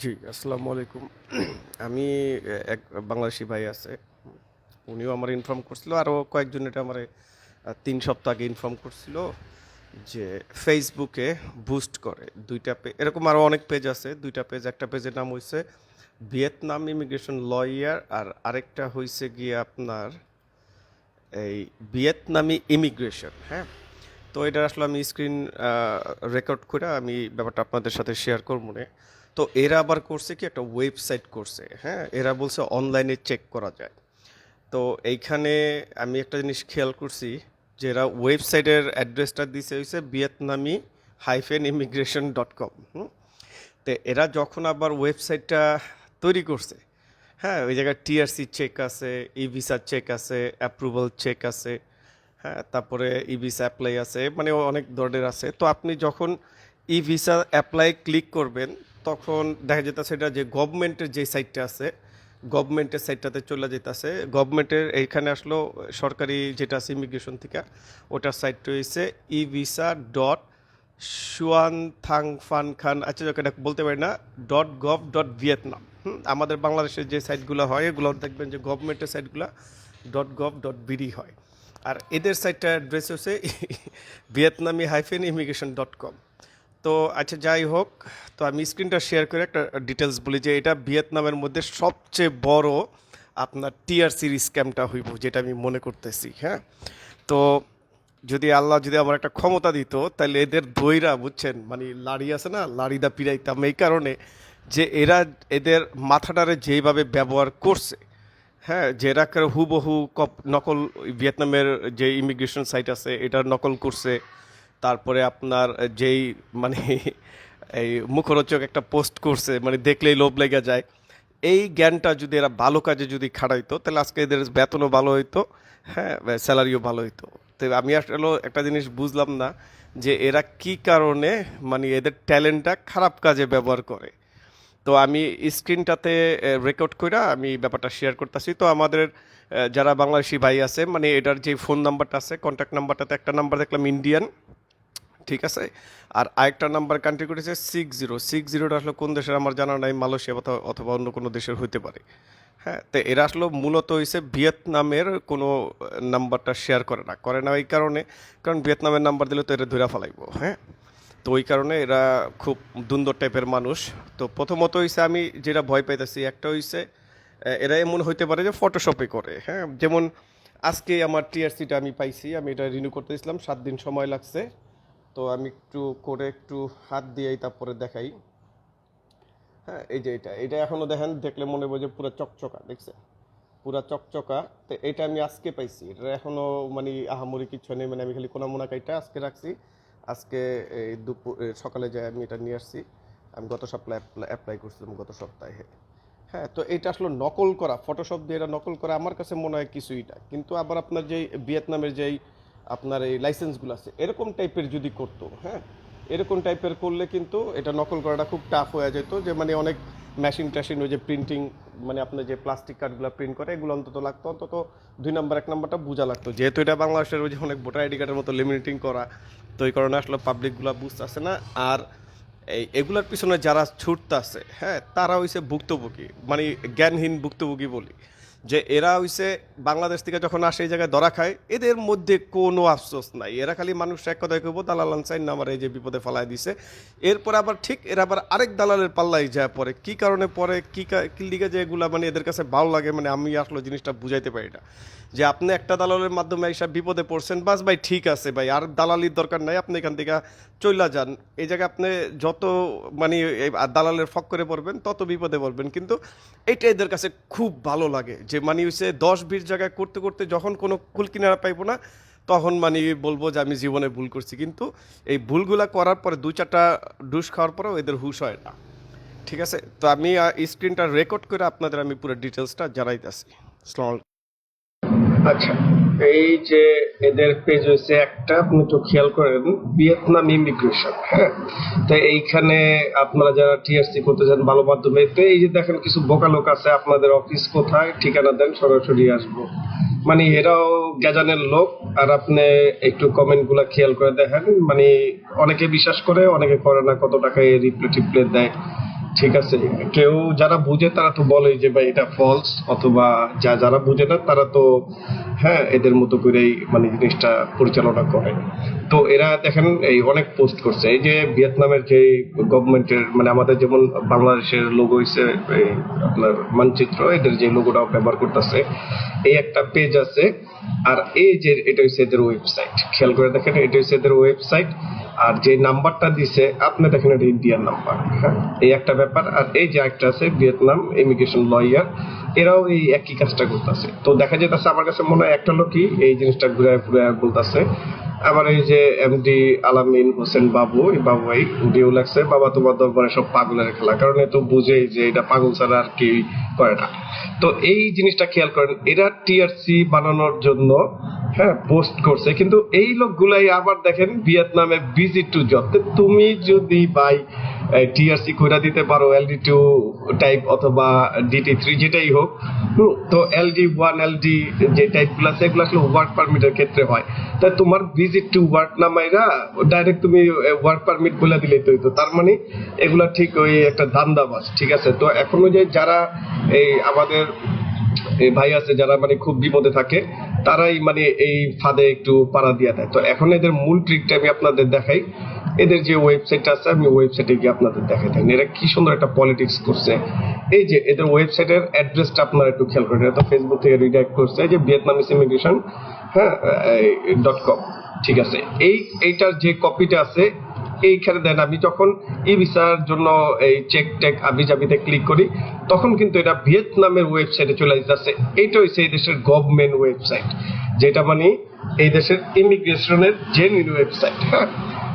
জি, আসসালামু আলাইকুম। আমি এক বাংলাদেশি ভাই আছে। উনিও আমার ইনফর্ম করছিল আরও কয়েকজন এটা আমার তিন সপ্তাহ আগে ইনফর্ম করছিল যে ফেসবুকে বুস্ট করে। দুইটা পেজ এরকম আরও অনেক পেজ আছে। দুইটা পেজ একটা পেজের নাম হয়েছে ভিয়েতনাম ইমিগ্রেশন লয়ার আর আরেকটা হয়েছে গিয়ে আপনার এই ভিয়েতনামি ইমিগ্রেশন হ্যাঁ? তো এটা আসলে আমি স্ক্রিন রেকর্ড করে আমি ব্যাপারটা আপনাদের সাথে শেয়ার করব না তো এরা আবার করছে কি একটা ওয়েবসাইট করছে হ্যাঁ? এরা বলছে অনলাইনে চেক করা যায়। তো এইখানে আমি একটা জিনিস খেয়াল করছি যে এরা ওয়েবসাইটের অ্যাড্রেসটা দিছে হয়েছে ভিয়েতনামি হাইফেন ইমিগ্রেশন ডট কম তো এরা যখন আবার ওয়েবসাইটটা তৈরি করছে হ্যাঁ? ওই জায়গায় টিআরসি চেক আছে ই ভিসা চেক আছে, অ্যাপ্রুভাল চেক আছে হ্যাঁ? তারপরে ই ভিসা অ্যাপ্লাই আছে মানে অনেক ধরনের আছে। তো আপনি যখন ই ভিসা অ্যাপ্লাই ক্লিক করবেন তখন দেখা যেতেছে এটা যে গভর্নমেন্টের যে সাইটটা আছে গভর্নমেন্টের সাইটটাতে চলে যেতেছে। গভর্নমেন্টের এইখানে আসলো সরকারি যেটা আছে ইমিগ্রেশন থেকে, ওটার সাইটটা হয়েছে ই ভিসা ডট সুয়ান থাং ফান খান আচ্ছা যাক বলতে পারি না ডট গভ ডট ভিয়েতনাম আমাদের বাংলাদেশের যে সাইটগুলো হয়, এগুলো দেখবেন যে গভর্নমেন্টের সাইটগুলো ডট গভ ডট বিডি হয়। আর এদের সাইটটা অ্যাড্রেস হচ্ছে ভিয়েতনামি হাইফেন ইমিগ্রেশন ডট কম তো আচ্ছা যাই হোক, তো আমি স্ক্রিনটা শেয়ার করে একটা ডিটেলস বলি যে এটা ভিয়েতনামের মধ্যে সবচেয়ে বড় আপনার টিআরসির স্ক্যামটা হইব, যেটা আমি মনে করতেছি হ্যাঁ? তো যদি আল্লাহ যদি আমার একটা ক্ষমতা দিত তাহলে এদের দইরা, বুঝছেন মানে লাড়ি আছে না লাড়িদা পিরাইতাম এই কারণে যে এরা এদের মাথাটারে যেইভাবে ব্যবহার করছে হ্যাঁ? যে এরা হুবহু কপ, নকল ভিয়েতনামের যে ইমিগ্রেশন সাইট আছে এটার নকল করছে তারপরে আপনার যেই মানে এই মুখরোচক একটা পোস্ট করছে মানে দেখলেই লোভ লেগে যায়। এই জ্ঞানটা যদি এরা ভালো কাজে যদি খাড়াইতো, তাহলে আজকে এদের বেতনও ভালো হইতো হ্যাঁ স্যালারিও ভালো হইতো। তো আমি আসলে একটা জিনিস বুঝলাম না যে এরা কি কারণে মানে এদের ট্যালেন্টটা খারাপ কাজে ব্যবহার করে। তো আমি স্ক্রিনটাতে রেকর্ড করে আমি ব্যাপারটা শেয়ার করতেছি। তো আমাদের যারা বাংলাদেশি ভাই আছে মানে এটার যে ফোন নাম্বারটা আছে কন্ট্যাক্ট নাম্বারটাতে একটা নাম্বার দেখলাম, ইন্ডিয়ান। ঠিক আছে? আর আরেকটা নাম্বার কান্ট্রি করেছে সিক্স জিরো সিক্স জিরোটা আসলে কোন দেশের আমার জানা নাই মালয়েশিয়া অথবা অন্য কোনো দেশের হইতে পারে। হ্যাঁ তো এরা আসলে মূলত হয়েছে ভিয়েতনামের কোনো নাম্বারটা শেয়ার করে না। করে না এই কারণে কারণ ভিয়েতনামের নাম্বার দিলে তো এটা ধরে ফেলাইবো হ্যাঁ? তো ওই কারণে এরা খুব দুন্দর টাইপের মানুষ। তো প্রথমত হইছে আমি যেটা ভয় পাইতেছি একটা আহ, এরা এমন হইতে পারে যে ফটোশপে করে হ্যাঁ? যেমন আজকে আমার টিআরসিটা আমি পাইছি আমি এটা রিনিউ করতেছিলাম সাত দিন সময় লাগছে। তো আমি একটু করে একটু হাত দিয়েই তারপরে দেখাই। হ্যাঁ এই যে এটা এটা এখনও দেখেন, দেখলে মনে হবে যে পুরো চকচকা, দেখছেন? পুরা চকচকা, তো এটা আমি আজকে পাইছি। এটা এখনও মানে আহামরি কিছু নেই মানে আমি খালি কোনা মোনা কাইটা আজকে রাখছি। আজকে এই দুপুর সকালে যাই আমি এটা নিয়ে আসছি, আমি গত সপ্তাহে অ্যাপ্লাই করছিলাম গত সপ্তাহে। হ্যাঁ তো এটা আসলে নকল করা ফটোশপ দিয়ে এটা নকল করা, আমার কাছে মনে হয় কিছুই না। কিন্তু আবার আপনার যেই ভিয়েতনামের যেই আপনার এই লাইসেন্সগুলো আছে, এরকম টাইপের যদি করতো হ্যাঁ? এরকম টাইপের করলে কিন্তু এটা নকল করাটা খুব টাফ হয়ে যেত, যে মানে অনেক মেশিন ট্যাশিন ওই যে প্রিন্টিং মানে আপনার যে প্লাস্টিক কার্ডগুলো প্রিন্ট করে, এগুলো অন্তত লাগতো, অন্তত দুই নাম্বার এক নম্বরটা বোঝা লাগতো। যেহেতু এটা বাংলাদেশের ওই যে অনেক ভোটার আইডি কার্ডের মতো লিমিটিং করা, তো এই কারণে আসলে পাবলিকগুলো বুঝতেছে না। আর এই, এগুলার পিছনে যারা ছুটতাছে হ্যাঁ তারা হইছে ভুক্তভোগী মানে জ্ঞানহীন ভুক্তভোগী বলি। যে এরা হইছে বাংলাদেশ থেকে যখন আসে এই জায়গায় ধরা খায়, এদের মধ্যে কোনো আফসোস নাই। এরা খালি মানুষ এক কথায় কইব, দালাল আনসাইন আমার এই যে বিপদে ফেলায় দিছে। এরপর আবার ঠিক এরা আবার আরেক দালালের পাল্লাই যায় পরে। কি কারণে পরে? কি কি লিগে যে এগুলা মানে এদের কাছে ভালো লাগে? মানে আমি আসলে জিনিসটা বুঝাইতে পারি না। যে আপনি একটা দালালের মাধ্যমে এইসব বিপদে পড়ছেন, বাস ভাই ঠিক আছে ভাই, আর দালালির দরকার নাই, আপনি এখান থেকে চইলা যান। এই জায়গায় আপনি যত মানে দালালের ফক করে পড়বেন, তত বিপদে পড়বেন। কিন্তু এটা এদের কাছে খুব ভালো লাগে যে মানে হচ্ছে দশ বিশ জায়গায় করতে করতে যখন কোনো কুল কিনারা পাইবো না, তখন মানে বলব যে আমি জীবনে ভুল করছি। কিন্তু এই ভুলগুলা করার পরে দু চারটা ডুস খাওয়ার পরেও এদের হুশ হয় না। ঠিক আছে? তো আমি স্ক্রিনটা রেকর্ড করে আপনাদের আমি পুরো ডিটেলসটা জানাইতেছি। আসসালামু আচ্ছা এই যে এদের পেজ হয়েছে একটা, আপনি একটু খেয়াল করেন, ভিয়েতনাম ইমিগ্রেশন হ্যাঁ? তো এইখানে আপনারা যারা টিআরসি করতে চান ভালো মাধ্যমে, তো এই যে দেখেন কিছু বোকা লোক আছে, আপনাদের অফিস কোথায়? ঠিকানা দেন, সরাসরি আসব। মানে এরাও গ্যাজানের লোক, আর আপনি একটু কমেন্টগুলা খেয়াল করে দেখেন। মানে অনেকে বিশ্বাস করে, অনেকে করে না কত টাকায় রিপ্লে টিপ্লে দেয়। ঠিক আছে, কেউ যারা বুঝে তারা তো বলে যে ভাই এটা ফলস অথবা যা যারা বুঝে না তারা তো হ্যাঁ এদের মতো করেই মানে জিনিসটা পরিচালনা করে। তো এরা দেখেন, এই অনেক পোস্ট করছে। এই যে ভিয়েতনামের যে গভর্নমেন্টের মানে আমাদের যেমন বাংলাদেশের লোগো হইছে আপনার মানচিত্র, এদের যে লোগোটাও ব্যবহার করতেছে। এই একটা পেজ আছে, আর এই যে, এটা হচ্ছে এদের ওয়েবসাইট খেয়াল করে দেখেন, এটা হচ্ছে এদের ওয়েবসাইট আর যে নাম্বারটা দিছে, আপনি দেখেন এটা ইন্ডিয়ান নাম্বার হ্যাঁ? এই একটা ব্যাপার। আর এই যে একটা আছে, ভিয়েতনাম ইমিগ্রেশন লয়ার, এরাও এই একই কাজটা করতেছে। তো দেখা যেতেছে আমার কাছে মনে হয় একটা লোকই এই জিনিসটা ঘুরে ঘুরে বলতেছে। আবার এই যে এমডি আলামিন হোসেন বাবু, এই বাবু ভাই, উনিও লাগছে বাবা, তোমার দরবারে সব পাগলের খেলা। কারণ এ তো বুঝেই যে এটা পাগল ছাড়া আর কেউই করে না। তো এই জিনিসটা খেয়াল করেন, এরা টিআরসি বানানোর জন্য হ্যাঁ পোস্ট করছে। কিন্তু এই লোকগুলাই আবার দেখেন ভিয়েতনামে বিজি টু জব তুমি যদি ভাই টিআরসি কইরা দিতে পারো এলডি টু টাইপ অথবা ডিটি থ্রি যেটাই হোক তো এলডি ওয়ান এলডি যে টাইপগুলো আছে, এগুলো আসলে ওয়ার্ক পারমিটের ক্ষেত্রে হয়। তাই তোমার ভিজিট টু ওয়ার্ক না মাইরা ডাইরেক্ট তুমি ওয়ার্ক পারমিট বলে দিলেই তো হইতো। তার মানে এগুলা ঠিক ওই একটা ধান্দাবাজ, ঠিক আছে? তো এখনও যে যারা এই আমাদের ভাই আছে যারা মানে খুব বিপদে থাকে, তারাই মানে এই ফাঁদে একটু পাড়া দিয়ে দেয়। তো এখন এদের মূল ট্রিকটা আমি আপনাদের দেখাই। এদের যে ওয়েবসাইট আছে, আমি ওয়েবসাইটে গিয়ে আপনাদের দেখাই। থাকি এরা কি সুন্দর একটা পলিটিক্স করছে। এই যে এদের ওয়েবসাইটের অ্যাড্রেসটা আপনারা একটু খেয়াল করেন। এটা ফেসবুক থেকে রিডাইরেক্ট করছে যে ভিয়েতনামিস ইমিগ্রেশন হ্যাঁ ডট কম ঠিক আছে। এই, এইটার যে কপিটা আছে এইখানে দেন। আমি যখন ই ভিসার জন্য এই চেক টেক আবি জাবিতে ক্লিক করি, তখন কিন্তু এটা ভিয়েতনামের ওয়েবসাইটে চলে যাচ্ছে এইটা হচ্ছে এই দেশের গভর্নমেন্ট ওয়েবসাইট যেটা মানে এই দেশের ইমিগ্রেশনের জেনুইন ওয়েবসাইট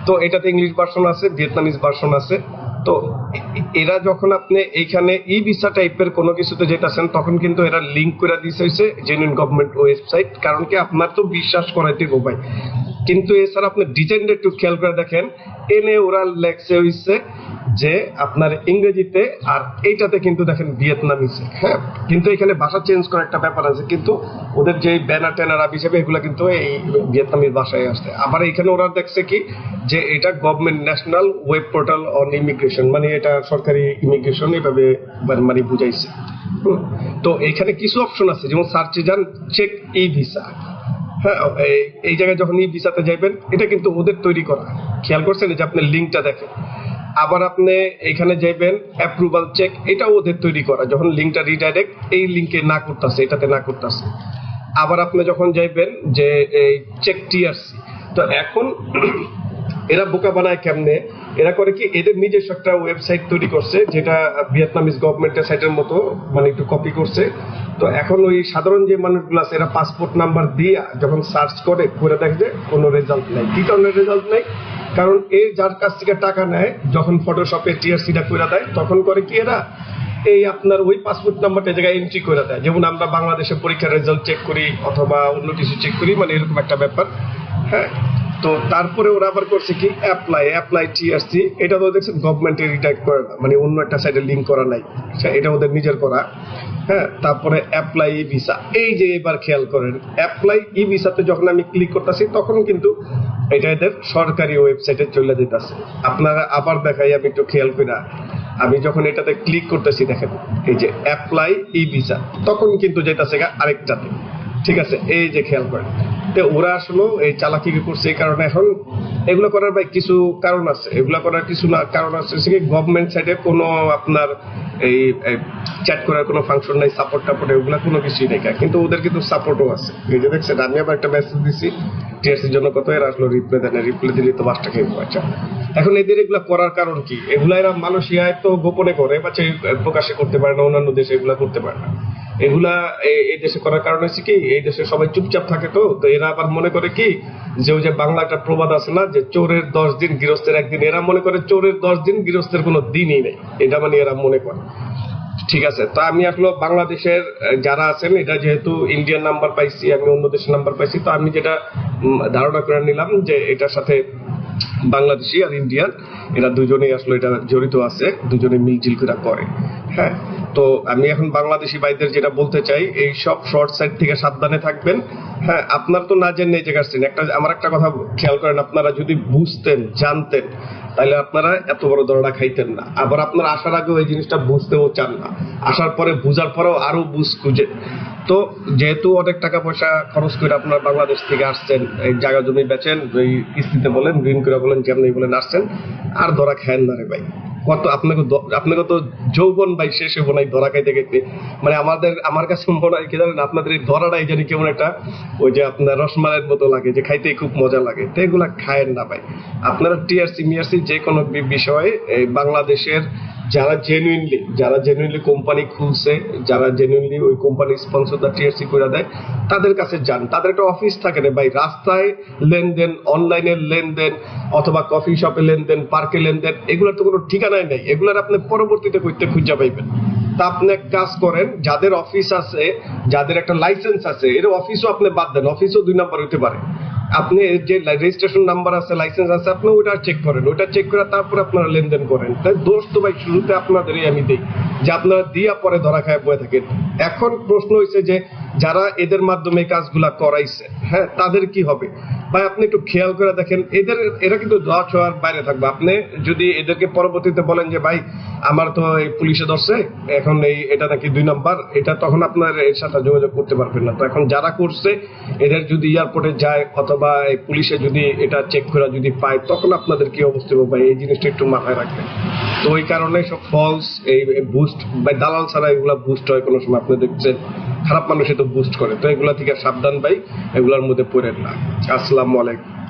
তো এটাতে ইংলিশ ভার্সন আছে ভিয়েতনামিজ ভার্সন আছে। তো এরা যখন আপনি এইখানে ই ভিসা টাইপের কোনো কিছুতে যেতেছেন, তখন কিন্তু এরা লিঙ্ক করে দিছে হয়েছে জেনুইন গভর্নমেন্ট ওয়েবসাইট কারণ কি আপনার তো বিশ্বাস করাইতে গো ভাই কিন্তু এছাড়া আপনি ডিজাইনটা একটু খেয়াল করে দেখেন এনে ওরা লেখছে হইছে যে আপনার ইংরেজিতে আর এইটাতে কিন্তু দেখেন ভিয়েতনামিসে হ্যাঁ? কিন্তু এখানে ভাষা চেঞ্জ করার একটা ব্যাপার আছে, কিন্তু ওদের যে ব্যানার ট্যানার আপ হিসেবে এগুলো কিন্তু এই ভিয়েতনামিজ ভাষায় আসছে। আবার এখানে ওরা দেখছে কি যে এটা government national web portal on immigration মানে এটা সরকারি ইমিগ্রেশন এভাবে মানে- মানে বুঝাইছে। তো এখানে কিছু অপশন আছে, যেমন সার্চে যান চেক ই ভিসা হ্যাঁ এই- জায়গায় যখন ই ভিসাতে যাইবেন, এটা কিন্তু ওদের তৈরি করা। খেয়াল করছেন যে আপনি লিঙ্কটা দেখেন। আবার আপনি এখানে যাইবেন অ্যাপ্রুভাল চেক এটাও ওদের তৈরি করা। যখন লিঙ্কটা রিডাইরেক্ট এই লিঙ্কে না করতেছে, এটাতে না করতেছে। আবার আপনি যখন যাইবেন যে, এই চেক টিআরসি তো এখন এরা বোকা বানায় কেমনে? এরা করে কি, এদের নিজস্ব একটা ওয়েবসাইট তৈরি করছে, যেটা ভিয়েতনামিজ গভর্নমেন্টের সাইটের মতো মানে একটু কপি করছে। তো এখন ওই সাধারণ যে মানুষগুলো আছে, এরা পাসপোর্ট নাম্বার দিয়ে যখন সার্চ করে করে দেখে যে কোনো রেজাল্ট নাই। কি কারণে রেজাল্ট নাই? কারণ এ যার কাছ থেকে টাকা নেয়, যখন ফটোশপে টিআরসিটা করে দেয়, তখন করে কি এরা, এই আপনার ওই পাসপোর্ট নাম্বারটা জায়গায় এন্ট্রি করে দেয়। যেমন আমরা বাংলাদেশে পরীক্ষার রেজাল্ট চেক করি, অথবা অন্য কিছু চেক করি মানে এরকম একটা ব্যাপার। হ্যাঁ? তো তারপরে ওরা আবার করছে কি অ্যাপ্লাই অ্যাপ্লাই এটা তো গভর্নমেন্টের করে না মানে অন্য একটা সাইডে লিঙ্ক করা নাই। আচ্ছা, এটা ওদের নিজের করা। হ্যাঁ তারপরে অ্যাপ্লাই ই ভিসা এই যে এবার খেয়াল করেন অ্যাপ্লাই ই ভিসাতে যখন আমি ক্লিক করতেছি তখন কিন্তু এটা এদের সরকারি ওয়েবসাইটে চলে যেতেছে। আপনারা আবার দেখাই আমি একটু খেয়াল করি না। আমি যখন এটাতে ক্লিক করতেছি দেখেন এই যে অ্যাপ্লাই ই ভিসা তখন কিন্তু যেতেছে আরেকটাতে। ঠিক আছে এই যে খেয়াল করেন। ওরা আসলে, এই চালাকি করছে এই কারণে। এখন এগুলো করার ভাই কিছু কারণ আছে। এগুলো করার কিছু না কারণ আছে সে গভর্নমেন্ট সাইডে কোনো আপনার এই চ্যাট করার কোনো ফাংশন নাই সাপোর্ট টাপোর্ট এগুলো কোনো কিছুই নেই কিন্তু ওদের কিন্তু সাপোর্টও আছে। এই যে দেখছেন, আমি আবার একটা মেসেজ দিছি টিআরসির জন্য কত এরা আসলো রিপ্লাই দেয় না রিপ্লাই দিলে তো বাসটা খেয়ে আচ্ছা এখন এদের এগুলা করার কারণ কি? এগুলা এরা মালয়েশিয়ায় তো গোপনে করে বা প্রকাশে করতে পারে না, অন্যান্য দেশে এগুলা করতে পারে না। এগুলা এই দেশে করার কারণ হচ্ছে কি, এই দেশে সবাই চুপচাপ থাকে তো তো এরা আবার মনে করে কি, যে ওই যে বাংলা একটা প্রবাদ আছে না, যে চোরের দশ দিন গৃহস্থের একদিন, এরা মনে করে চোরের দশ দিন গৃহস্থের কোনো দিনই নেই, এটা মানে এরা মনে করে। ঠিক আছে, তো আমি আসলে বাংলাদেশের যারা আছেন, এটা যেহেতু ইন্ডিয়ান নাম্বার পাইছি, আমি অন্য দেশের নাম্বার পাইছি, তো আমি যেটা ধারণা করে নিলাম যে এটার সাথে বাংলাদেশি আর ইন্ডিয়ান এরা দুজনেই আসলে এটা জড়িত আছে দুজনে মিলজিল করে করে হ্যাঁ। তো আমি এখন বাংলাদেশি ভাইদের যেটা বলতে চাই, এই সব শর্ট সাইড থেকে সাবধানে থাকবেন। হ্যাঁ আপনার তো না জেনে জায়গা আসছেন একটা আমার একটা কথা খেয়াল করেন, আপনারা যদি বুঝতেন, জানতেন, তাহলে আপনারা এত বড় দরটা খাইতেন না। আবার আপনারা আসার আগেও এই জিনিসটা বুঝতেও চান না। আসার পরে বুঝার পরেও আরও বুঝ খুঁজে। তো যেহেতু অনেক টাকা পয়সা খরচ করে আপনার বাংলাদেশ থেকে আসছেন, এই জায়গা জমি বেচেন, ওই কিস্তিতে বলেন, ঋণ করে বলেন, যেমনি বলেন, আসছেন, আর ধরা খায়েন না রে ভাই। কত আপনাকে আপনাকে তো যৌবন ভাই শেষ হব নাই ধরা খাইতে খাইতে। মানে আমাদের, আমার কাছে মনে হয় কি জানেন, আপনাদের এই ধরাটাই জানি কেমন একটা ওই যে আপনার রসমালের মতো লাগে, যে খাইতে খুব মজা লাগে। তো এগুলা খায়েন না ভাই। আপনারা টিআরসি, মিআরসি যে কোনো বিষয়ে বাংলাদেশের যারা জেনুইনলি যারা জেনুইনলি কোম্পানি খুলছে, যারা জেনুইনলি ওই কোম্পানি স্পন্সর টিআরসি করে দেয়, তাদের কাছে যান। তাদের একটা অফিস থাকে রে ভাই, রাস্তায় লেনদেন অনলাইনের লেনদেন অথবা কফি শপে লেনদেন পার্কে লেনদেন, এগুলোর তো কোনো ঠিকানাই নেই। এগুলোর আপনি পরবর্তীতে করতে খুঁজে পাইবেন। তা আপনি এক কাজ করেন, যাদের অফিস আছে, যাদের একটা লাইসেন্স আছে, এর অফিসও আপনি বাদ দেন অফিসও দুই নাম্বার হতে পারে। আপনি যে রেজিস্ট্রেশন নাম্বার আছে লাইসেন্স আছে, আপনি ওটা চেক করেন। ওটা চেক করে তারপর আপনারা লেনদেন করেন। তাই দোষ তো ভাই, শুরুতে আপনাদেরই আমি দিই যে আপনারা দিয়া পরে ধরা খায় বয়ে থাকেন। এখন প্রশ্ন হয়েছে যে যারা এদের মাধ্যমে কাজগুলা করাইছে হ্যাঁ তাদের কি হবে? ভাই, আপনি একটু খেয়াল করে দেখেন, এদের, এরা কিন্তু দশ হওয়ার বাইরে থাকবে। আপনি যদি এদেরকে পরবর্তীতে বলেন যে, ভাই, আমার তো এই পুলিশে ধরছে, এখন এই, এটা নাকি দুই নম্বর এটা তখন আপনার এর সাথে যোগাযোগ করতে পারবেন না। তো এখন যারা করছে, এদের যদি এয়ারপোর্টে যায় অথবা পুলিশে যদি এটা চেক করা যদি পায়, তখন আপনাদের কি অবস্থা হবে? ভাই, এই জিনিসটা একটু মাথায় রাখবেন। তো ওই কারণে সব ফলস এই বুস্ট বা দালাল ছাড়া এগুলা বুস্ট হয় কোনো সময়। আপনি দেখছেন, খারাপ মানুষে তো বুস্ট করে। তো এগুলা থেকে সাবধান ভাই, এগুলার মধ্যে পড়েন না। আসসালামু আলাইকুম।